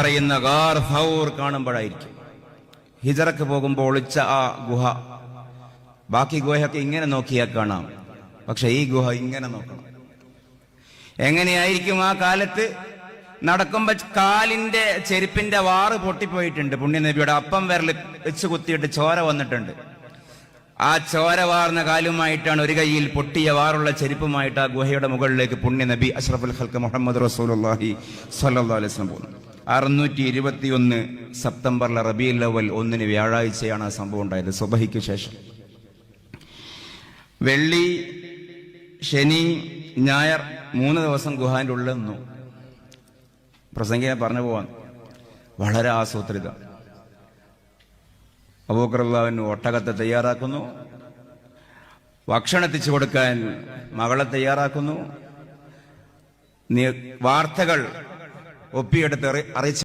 പറയുന്ന ഗാർ ഫൗർ കാണുമ്പോഴായിരിക്കും. ഹിജറക്ക് പോകുമ്പോൾ ഒളിച്ച ആ ഗുഹ. ബാക്കി ഗുഹയൊക്കെ ഇങ്ങനെ നോക്കിയാൽ കാണാം. പക്ഷെ ഈ ഗുഹ ഇങ്ങനെ നോക്കണം. എങ്ങനെയായിരിക്കും ആ കാലത്ത്? നടക്കുമ്പോ കാലിന്റെ ചെരുപ്പിന്റെ വാറ് പൊട്ടിപ്പോയിട്ടുണ്ട്. പുണ്യനബിയുടെ അപ്പം വിരൽ വെച്ച് കുത്തിയിട്ട് ചോര വന്നിട്ടുണ്ട്. ആ ചോര വാർന്ന കാലുമായിട്ടാണ് ഒരു കൈയിൽ പൊട്ടിയ വാറുള്ള ചെരുപ്പുമായിട്ട് ആ ഗുഹയുടെ മുകളിലേക്ക് പുണ്യനബി അഷ്റഫുൽ ഹൽക്ക് മുഹമ്മദ് സ്വല്ലല്ലാഹു അലൈഹി വസല്ലം പോകുന്നു അറുന്നൂറ്റി ഇരുപത്തിയൊന്ന് സെപ്റ്റംബറിലെ റബീൽ ലെവൽ ഒന്നിന് വ്യാഴാഴ്ചയാണ് ആ സംഭവം ഉണ്ടായത് സുബഹിക്ക് ശേഷം. വെള്ളി ശനി ഞായർ മൂന്ന് ദിവസം ഗുഹാന്റെ ഉള്ളിൽ നിന്നു. പ്രസംഗിനെ പറഞ്ഞു പോവാൻ. വളരെ ആസൂത്രിത. അബൂക്കറുള്ളവന് ഒട്ടകത്തെ തയ്യാറാക്കുന്നു. ഭക്ഷണം എത്തിച്ചു കൊടുക്കാൻ മകളെ തയ്യാറാക്കുന്നു. വാർത്തകൾ ഒപ്പിയെടുത്ത് അറി- അറിയിച്ചു